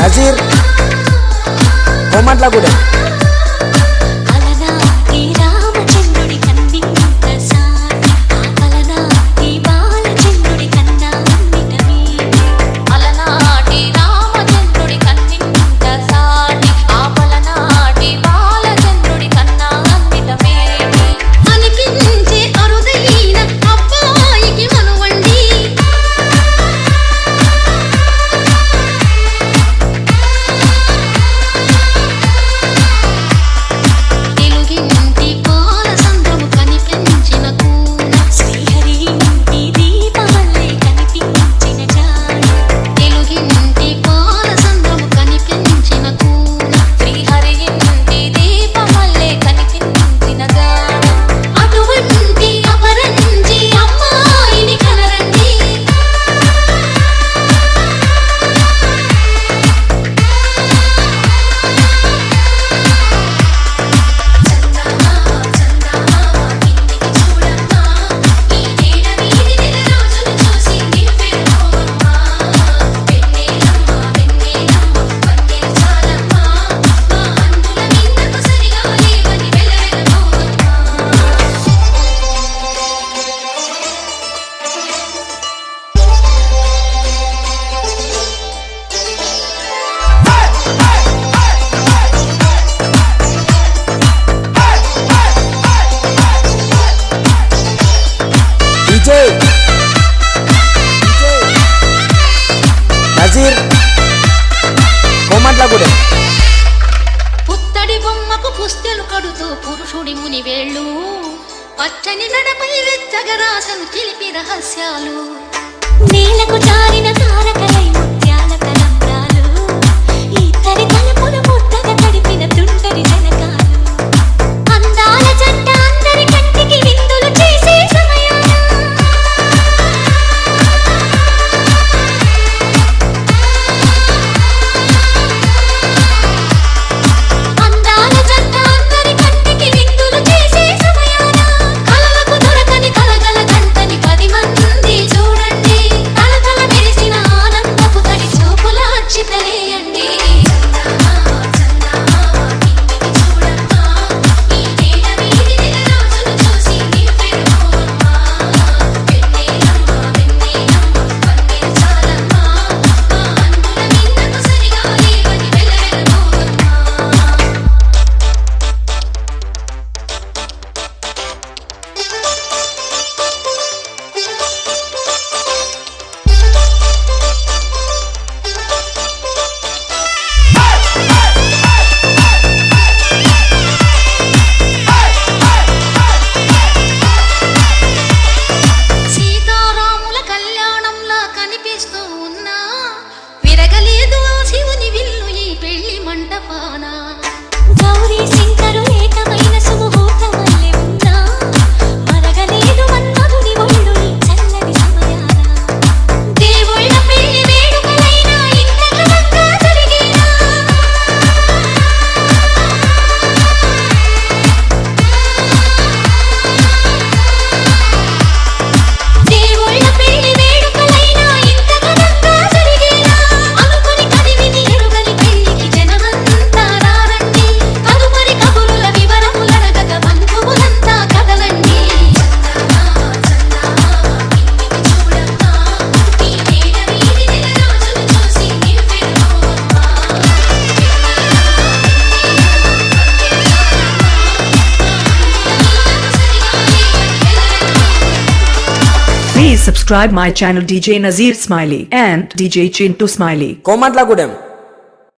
नजीर कोमांडला कुठे నసీర్ కూడా పుత్తడి బొమ్మకు పుస్తెలు కడుతూ పురుషుడి ముని వేళ్ళు పచ్చని నడపై వెచ్చగరాసను చిలిపి రహస్యాలు. నీలకు చాలా Subscribe my channel DJ Nazir Smiley and DJ Chinto Smiley. Comment lagudem.